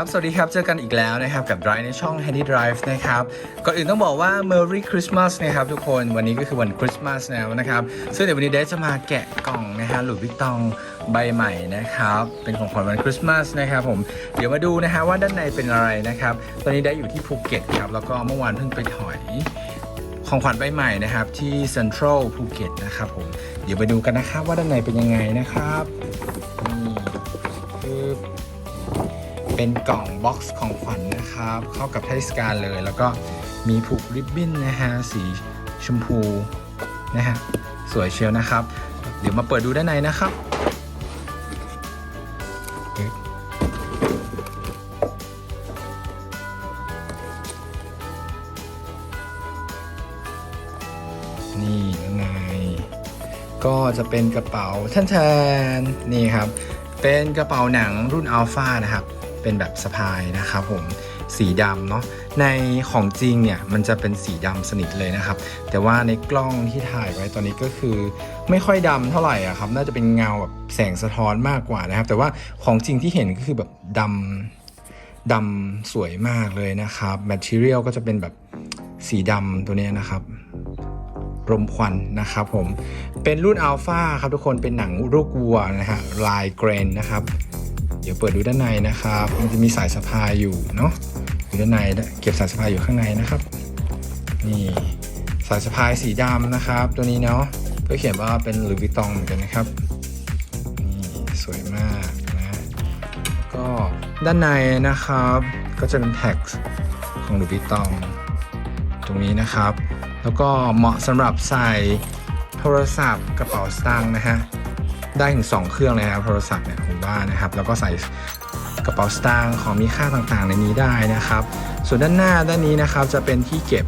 ครับ สวัสดีครับ เจอกันอีกแล้วนะครับ กับ Drive ในช่อง Handy Drive นะครับ ก่อนอื่นต้องบอกว่า Merry Christmas นะครับทุกคน วันนี้ก็คือวันคริสต์มาสแล้วนะครับ ซึ่งเดี๋ยววันนี้เดจะมาแกะกล่องนะฮะหลุยส์วิตตองใบใหม่นะครับ เป็นของขวัญวันคริสต์มาสนะครับผม เดี๋ยวมาดูนะฮะว่าด้านในเป็นอะไรนะครับ ตอนนี้ได้อยู่ที่ภูเก็ตครับ แล้วก็เมื่อวานเพิ่งไปถอยของขวัญใบใหม่นะครับที่เซ็นทรัลภูเก็ตนะครับผม เดี๋ยวไปดูกันนะครับว่าด้านในเป็นยังไงนะครับนี่คือ เป็นกล่องบ็อกซ์ของขวัญนะครับ เข้ากับเทศกาลเลย แล้วก็มีผูกริบบิ้นนะฮะสีชมพูนะฮะสวยเชียวนะครับ เดี๋ยวมาเปิดดูด้านในนะครับนี่ข้างในก็จะเป็นกระเป๋าท่านแทนๆนี่ครับ เป็นกระเป๋าหนังรุ่นอัลฟานะครับ เป็นแบบสะพายนะครับผมสีดำเนาะในของจริงเนี่ยมันจะเป็นสีดำสนิทเลยนะครับ แต่ว่าในกล้องที่ถ่ายไว้ตอนนี้ก็คือ ไม่ค่อยดำเท่าไหร่อะครับน่าจะเป็นเงาแบบแสงสะท้อนมากกว่านะครับ แต่ว่าของจริงที่เห็นก็คือแบบดำดำสวยมากเลยนะครับแมทเทียลก็จะเป็นแบบสีดำตัวเนี้ยนะครับรมควันนะครับผมเป็นรุ่นอัลฟาครับทุกคนเป็นหนังลูกวัวนะฮะลายเกรนนะครับ ดี๋ยวเปิดดูด้านในนะครับ มันจะมีสายสะพายอยู่เนาะอยู่ด้านในเก็บสายสะพายอยู่ข้างในนะครับ นี่สายสะพายสีดำนะครับ ตัวนี้เนาะก็เขียนว่าเป็นหรือวิตองเหมือนกันนะครับนี่สวยมากนะก็ด้านในนะครับก็จะเป็นแท็กของหรือวิตอง ตรงนี้นะครับ แล้วก็เหมาะสำหรับใส่โทรศัพท์กระเป๋าสตางค์นะฮะ ได้ถึง 2 เครื่องเลยนะครับโทรศัพท์เนี่ยผมว่านะครับ แล้วก็ใส่กระเป๋าสตางค์ของมีค่าต่างๆ ในนี้ได้นะครับ ส่วนด้านหน้าด้านนี้นะครับจะเป็นที่เก็บ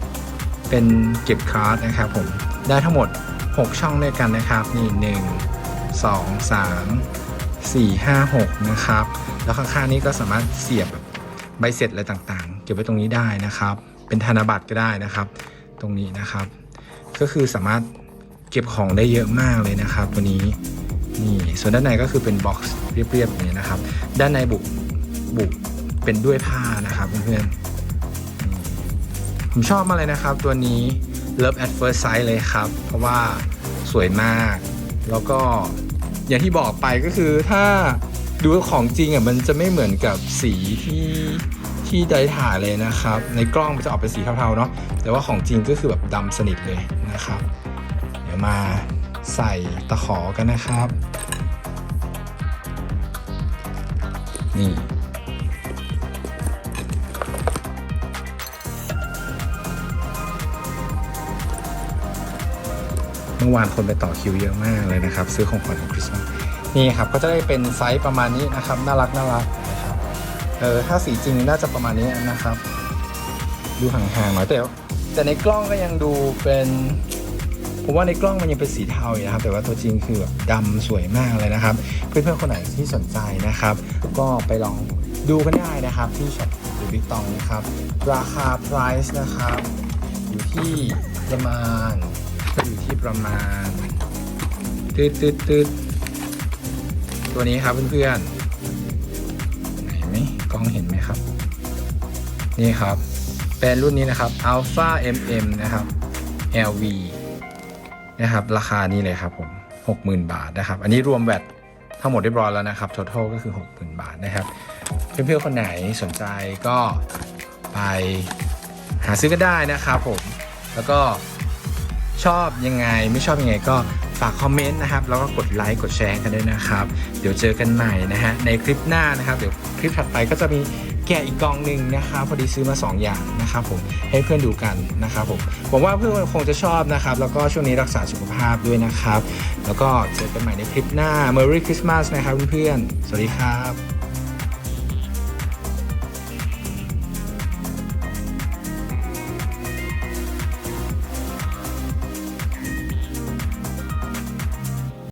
เป็นเก็บคาร์ดนะครับผมได้ทั้งหมด 6 ช่องด้วยกันนะครับ นี่ 1 2 3 4 5 6 นะครับ แล้วข้างๆนี้ก็สามารถเสียบใบเสร็จอะไรต่างๆ เก็บไว้ตรงนี้ได้นะครับ เป็นธนบัตรก็ได้นะครับ ตรงนี้นะครับ ก็คือสามารถเก็บของได้เยอะมากเลยนะครับ ตัวนี้ นี่ส่วนด้านในก็คือเป็นบ็อกซ์เรียบๆอย่างนี้นะครับ ด้านในบุบุเป็นด้วยผ้านะครับเพื่อนๆผมชอบมากเลยนะครับ ตัวนี้ Love at First Sight เลยครับ เพราะว่าสวยมาก แล้วก็อย่างที่บอกไปก็คือถ้าดูของจริงอะมันจะไม่เหมือนกับสีที่ที่ได้ถ่ายเลยนะครับ ในกล้องมันจะออกเป็นสีเทาๆเนาะแต่ว่าของจริงก็คือแบบดำสนิทเลยนะครับ เดี๋ยวมา ใส่ตะขอกันนะครับ นี่เมื่อวานคนไปต่อคิวเยอะมากเลยนะครับ ซื้อของขวัญของคริสต์มาสนี่ครับก็จะได้เป็นไซส์ประมาณนี้นะครับ น่ารักน่ารักนะครับเออถ้าสีจริงน่าจะประมาณนี้นะครับ ดูห่างๆหน่อยแต่แต่ในกล้องก็ยังดูเป็น ผมว่าในกล้องมันยังเป็นสีเทาอยู่นะครับ แต่ว่าตัวจริงคือแบบดำสวยมากเลยนะครับ เพื่อนๆคนไหนที่สนใจนะครับ ก็ไปลองดูกันได้นะครับที่ช็อปหรือบิ๊กตองนะครับ ราคา price นะครับ อยู่ที่ประมาณก็อยู่ที่ประมาณตืดตืดตืดตัวนี้ครับเพื่อนๆไหนไหมกล้องเห็นไหมครับ นี่ครับเป็นรุ่นนี้นะครับ Alpha MM นะครับ LV นะครับ ราคานี้เลยครับผม60,000 บาทนะครับ อันนี้รวมแวตทั้งหมดเรียบร้อยแล้วนะครับ total ก็คือ 60,000 บาทนะครับ เพื่อนๆคนไหนสนใจก็ไปหาซื้อก็ได้นะครับผม แล้วก็ชอบยังไงไม่ชอบยังไงก็ ฝากคอมเมนต์นะครับ แล้วก็กดไลค์กดแชร์กันด้วยนะครับ เดี๋ยวเจอกันใหม่นะฮะในคลิปหน้านะครับ เดี๋ยวคลิปถัดไปก็จะมีแกะอีกกองหนึ่งนะครับพอดีซื้อมา 2 อย่างนะครับผมให้เพื่อนดูกันนะครับผมหวังว่าเพื่อนคงจะชอบนะครับ แล้วก็ช่วงนี้รักษาสุขภาพด้วยนะครับ แล้วก็เจอกันใหม่ในคลิปหน้า Merry Christmas นะครับเพื่อนๆสวัสดีครับ